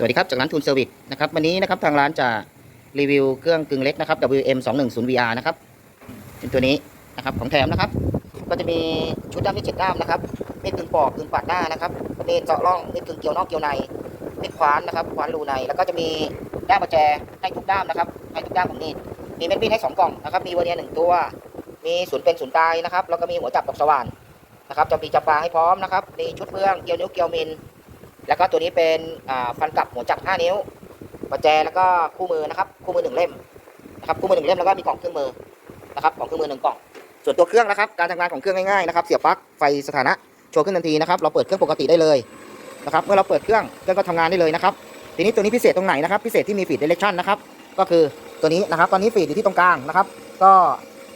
สวัสดีครับ จากร้านทูนเซอร์วิสนะครับวันนี้นะครับทางร้านจะรีวิวเครื่องกึ่งเล็กนะครับ WM 2 1 0 VR นะครับเป็นตัวนี้นะครับของแถมนะครับ ก็จะมีชุดด้ามที่เจ็ดด้ามนะครับม็ดกึ่งปอกกึ่งปัดหน้านะครับม็ดเจาะร่องม็ดกึ่งเกี่ยวนอกเกี่ยวในม็ดคว้านนะครับคว้านรูใน แล้วก็จะมีด้ามประแจให้ทุกด้ามนะครับให้ทุกด้ามของมีดมีเม็ดมีดให้สองกล่องนะครับมีวอร์เนียหนึ่งตัว มีศูนย์เป็นศูนย์ตายนะครับแล้วก็มีหัวจับดอกสว่านนะครับจะปีจับปลาให้พร้อมนะครับมีชุดเฟืองเกี่ยวนิ้วเกี่ยวมิล แล้วก็ตัวนี้เป็นฟันกลับหัวจักร5นิ้วประแจแล้วก็คู่มือนะครับคู่มือหนึ่งเล่มนะครับคู่มือหนึ่งเล่มแล้วก็มีกล่องเครื่องมือนะครับกล่องเครื่องมือหนึ่งกล่อง ส่วนตัวเครื่องนะครับ การทำงานของเครื่องง่ายๆนะครับเสียบปลั๊กไฟสถานะโชว์ขึ้นทันทีนะครับเราเปิดเครื่องปกติได้เลยนะครับเมื่อเราเปิดเครื่องเครื่องก็ทำงานได้เลยนะครับทีนี้ตัวนี้พิเศษตรงไหนนะครับพิเศษที่มีฟีดเดเรคชั่นนะครับก็คือตัวนี้นะครับตอนนี้ฟีดอยู่ที่ตรงกลางนะครับ ก็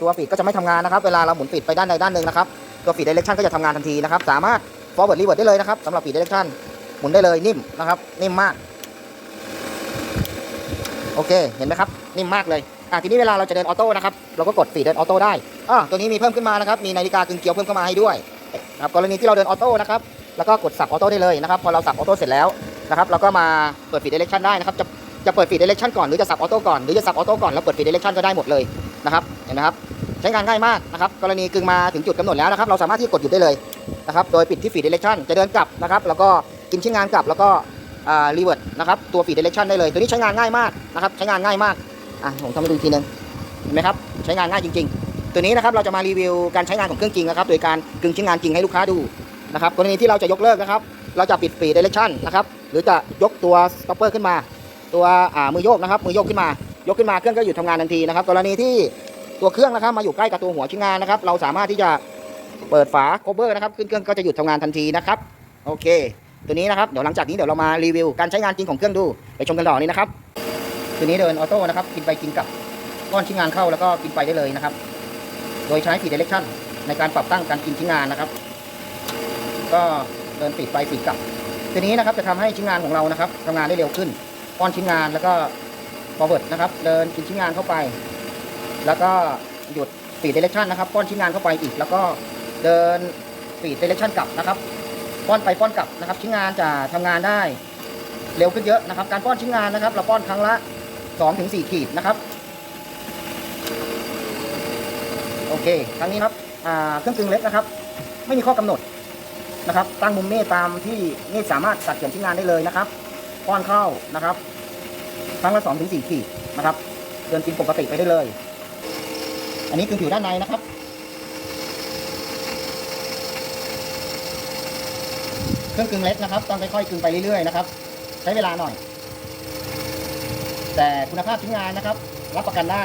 ตัวฟีดก็จะไม่ทำงานนะครับ เวลาเราหมุนฟีดไปด้านใดด้านหนึ่งนะครับตัวฟีดเดเรคชั่นก็จะทำงานทันทีนะครับสามารถ forward reverse ได้เลยนะครับสำหรับฟีดเดเรคชั่น หมุนได้เลยนิ่มนะครับ นิ่มมาก โอเค เห็นไหมครับ นิ่มมากเลยอะทีนี้เวลาเราจะเดินออโต้นะครับ เราก็กดฟีดเดินออโต้ได้อะตัวนี้มีเพิ่มขึ้นมานะครับ มีนาฬิกากึ่งเกียวเพิ่มเข้ามาให้ด้วยนะครับกรณีที่เราเดินออโต้นะครับ แล้วก็กดสับออโต้ได้เลยนะครับ พอเราสับออโต้เสร็จแล้วนะครับ เราก็มาเปิดฟีดเดเรคชั่นได้นะครับ จะจะเปิดฟีดเดเรคชั่นก่อนหรือจะสับออโต้ก่อน หรือจะสับออโต้ก่อนแล้วเปิดฟีดเดเรคชั่นก็ได้หมดเลยนะครับ เห็นไหมครับ ใช้งานง่ายมากนะครับ กรณีกึ่งมาถึงจุดกำหนดแล้วนะครับ เราสามารถที่กดหยุดได้เลยนะครับ โดยปิดที่ฟีดเดเรคชั่นจะเดินกลับนะครับ แล้วก็ กินชิ้นงานกลับแล้วก็รีเวิร์ดนะครับตัวฟีดเดเรคชั่นได้เลย ตัวนี้ใช้งานง่ายมากนะครับใช้งานง่ายมากอะผมทำให้ดูทีหนึงเห็นไหมครับใช้งานง่ายจริง ๆ ตัวนี้นะครับเราจะมารีวิวการใช้งานของเครื่องจริงนะครับโดยการกึ่งชิ้นงานจริงให้ลูกค้าดูนะครับกรณีที่เราจะยกเลิกนะครับ เราจะปิดฟีดเดเรคชั่นนะครับหรือจะยกตัวสต็อปเปอร์ขึ้นมา ตัวมือโยกนะครับมือโยกขึ้นมา ยกขึ้นมาเครื่องก็หยุดทำงานทันทีนะครับ กรณีที่ตัวเครื่องนะครับมาอยู่ใกล้กับตัวหัวชิ้นงานนะครับเราสามารถที่จะเปิดฝา cover นะครับขึ้นเครื่องก็จะหยุดทำงานทันทีนะครับโอเค ตัวนี้นะครับเดี๋ยวหลังจากนี้เดี๋ยวเรามารีวิวการใช้งานจริงของเครื่องดูไปชมกันต่อนี้นะครับตัวนี้เดินออโต้นะครับกินไปกินกลับก้อนชิ้นงานเข้าแล้วก็กินไปได้เลยนะครับ โดยใช้ฟีดเดเรคชั่นในการปรับตั้งการกินชิ้นงานนะครับ ก็เดินปิดไปปิดกลับตัวนี้นะครับจะทำให้ชิ้นงานของเรานะครับทำงานได้เร็วขึ้นก้อนชิ้นงานแล้วก็ forward นะครับ เดินกินชิ้นงานเข้าไป แล้วก็หยุดฟีดเดเรคชั่นนะครับป้อนชิ้นงานเข้าไปอีก แล้วก็เดินฟีดเดเรคชั่นกลับนะครับ ป้อนไปป้อนกลับนะครับ ชิ้นงานจะทำงานได้เร็วขึ้นเยอะนะครับ การป้อนชิ้นงานนะครับ เราป้อนครั้งละ2ถึง4ขีดนะครับ โอเค ครั้งนี้ครับเครื่องกึ่งเล็กนะครับ ไม่มีข้อกำหนดนะครับ ตั้งมุมเมตตามที่เมตสามารถตัดเขียนชิ้นงานได้เลยนะครับ ป้อนเข้านะครับ ครั้งละ2ถึง4ขีดนะครับ เดินกินปกติไปได้เลย อันนี้คือผิวด้านในนะครับ เครื่องกึ่งเล็กนะครับ ต้องค่อยๆกึ่งไปเรื่อยๆนะครับ ใช้เวลาหน่อย แต่คุณภาพชิ้นงานนะครับ รับประกันได้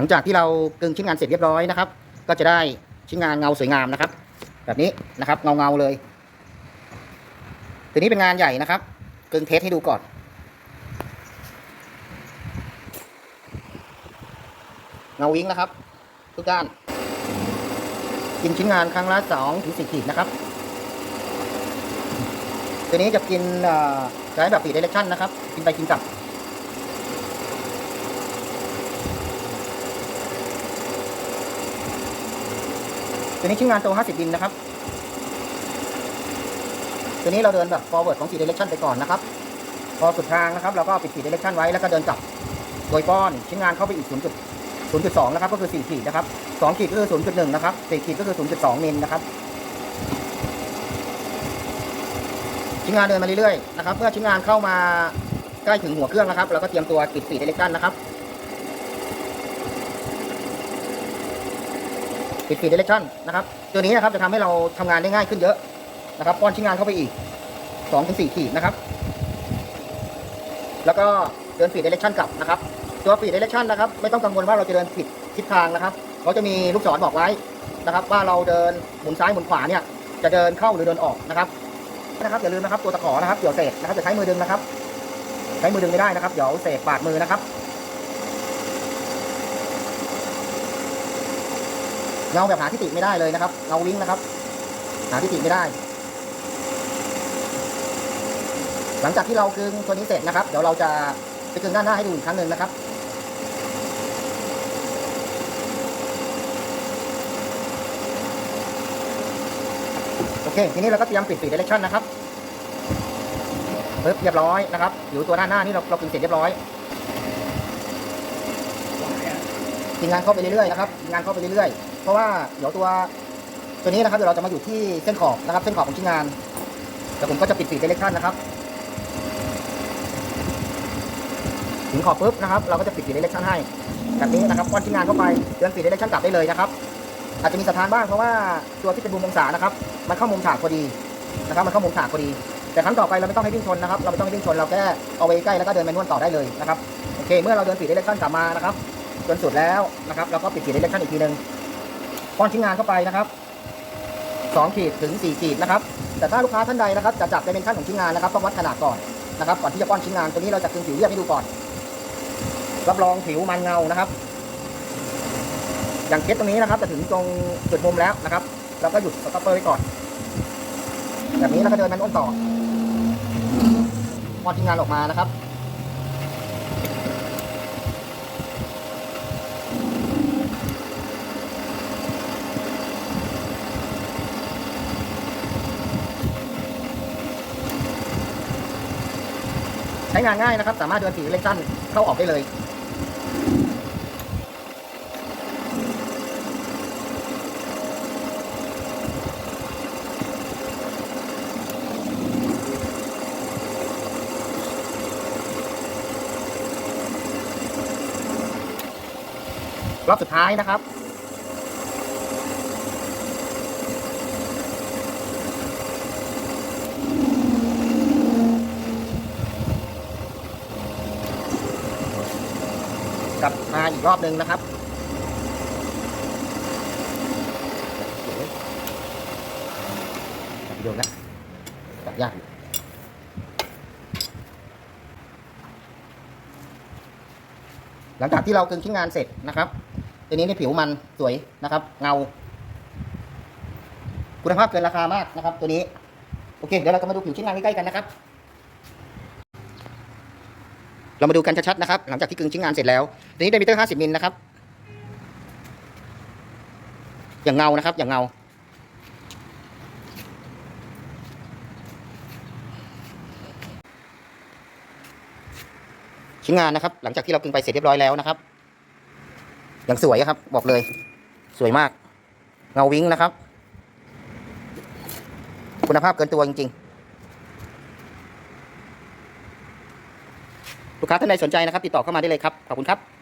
ลังจากที่เรากึงชิ้นงานเสร็จเรียบร้อยนะครับ ก็จะได้ชิ้นงานเงาสวยงามนะครับ แบบนี้นะครับเงาเงาเลยตัวนี้เป็นงานใหญ่นะครับกึงเทสให้ดูก่อนเงาวิ้งนะครับ ทุกด้านกินชิ้นงานครั้งละสองถึงสี่ขีดนะครับตัวนี้จะกินใช้แบบปีดเดเรคชั่นนะครับ กินไปกินกลับ ตัวนี้ชิ้นงานตัว50ดินนะครับ ตัวนี้เราเดินแบบ forward ของ4 direction ไปก่อนนะครับ พอสุดทางนะครับ เราก็ปิด4 direction ไว้แล้วก็เดินกลับ โดยป้อนชิ้นงานเข้าไปอีก 0. 0.2นะครับ ก็คือ4ขีดนะครับ2ขีดก็คือ0.1นะครับ4ขีดก็คือ0.2มิลนะครับชิ้นงานเดินมาเรื่อยๆนะครับ เมื่อชิ้นงานเข้ามาใกล้ถึงหัวเครื่องนะครับ เราก็เตรียมตัวปิด4 direction นะครับ ปิดฟีดเดเรคชั่นนะครับตัวนี้นะครับจะทำให้เราทำงานได้ง่ายขึ้นเยอะนะครับป้อนชิ้นงานเข้าไปอีก2-4ขีดนะครับ แล้วก็เดินฟีดเดเรคชั่นกลับนะครับ ตัวฟีดเดเรคชั่นนะครับ ไม่ต้องกังวลว่าเราจะเดินผิดทิศทางนะครับเขาจะมีลูกศรบอกไว้นะครับ ว่าเราเดินหมุนซ้ายหมุนขวาเนี่ยจะเดินเข้าหรือเดินออกนะครับนะครับอย่าลืมนะครับตัวตะขอนะครับเกี่ยวเศษนะครับจะใช้มือดึงนะครับ ใช้มือดึงไม่ได้นะครับเดี๋ยวเศษบาดมือนะครับ เงาแบบหาที่ติไม่ได้เลยนะครับเงาวิ้งนะครับ หาที่ติไม่ได้ หลังจากที่เรากึงตัวนี้เสร็จนะครับ เดี๋ยวเราจะไปกึงด้านหน้าให้ดูอีกครั้งหนึ่งนะครับโอเคทีนี้เราก็เตรียมปิดฟีดเดเรคชั่นนะครับปึ๊บเรียบร้อยนะครับอยู่ตัวด้านหน้านี่เราเรากึงเสร็จเรียบร้อยทีมงานเข้าไปเรื่อยๆนะครับทีมงานเข้าไปเรื่อยๆ เพราะว่าเดี๋ยวตัวตัวนี้นะครับเดี๋ยวเราจะมาอยู่ที่เส้นขอบนะครับ เส้นขอบของชิ้นงานเดี๋ยวผมก็จะปิดฟีดเดเรคชันนะครับถึงขอบปุ๊บนะครับเราก็จะปิดฟีดเดเรคชันให้แบบนี้นะครับป้อนชิ้นงานเข้าไปเดินฟีดเดเรคชันกลับได้เลยนะครับ อาจจะมีสะท้านบ้างเพราะว่าตัวที่เป็นมุมองศานะครับ มันเข้ามุมฉากพอดีนะครับ มันเข้ามุมฉากพอดี แต่ครั้งต่อไปเราไม่ต้องให้วิ่งชนนะครับ เราไม่ต้องให้วิ่งชนเราแค่เอาไว้ใกล้แล้วก็เดินไปนวดต่อได้เลยนะครับโอเค เมื่อเราเดินฟีดเดเรคชันกลับมานะครับจนสุดแล้วนะครับเราก็ปิดฟีดเดเรคชันอีกทีหนึ่ง ป้อนชิ้นงานเข้าไปนะครับสองขีดถึงสี่ขีดนะครับ แต่ถ้าลูกค้าท่านใดนะครับ จะจับในเป็นขั้นของชิ้นงานนะครับต้องวัดขนาดก่อนนะครับ ก่อนที่จะป้อนชิ้นงานตัวนี้เราจะกึงผิวเรียบให้ดูก่อน รับรองผิวมันเงานะครับ อย่างเคสตรงนี้นะครับ จะถึงตรงจุดมุมแล้วนะครับ เราก็หยุดสต็อปเปอร์ไว้ก่อน แบบนี้แล้วก็เดินมันอ้นต่อพอทีมงานออกมานะครับ ใช้งานง่ายนะครับ สามารถเดินสีเล็กสั้นเข้าออกได้เลยรอบสุดท้ายนะครับ กลับมาอีกรอบหนึ่งนะครับจับโยนแล้วจับยากอยู่หลังจากที่เรากึงชิ้นงานเสร็จนะครับตัวนี้ในผิวมันสวยนะครับ เงา คุณภาพเกินราคามากนะครับ ตัวนี้ โอเค เดี๋ยวเราจะมาดูผิวชิ้นงานใกล้ๆกันนะครับ เรามาดูกันชัดๆนะครับ หลังจากที่กึงชิ้นงานเสร็จแล้วตัวนี้ไดมิเตอร์ 50มิลนะครับ อย่างเงานะครับ อย่างเงา ชิ้นงานนะครับ หลังจากที่เรากึงไปเสร็จเรียบร้อยแล้วนะครับ อย่างสวยครับ บอกเลย สวยมาก เงาวิ้งนะครับ คุณภาพเกินตัวจริงๆ ลูกค้าท่านใดสนใจนะครับ ติดต่อเข้ามาได้เลยครับ ขอบคุณครับ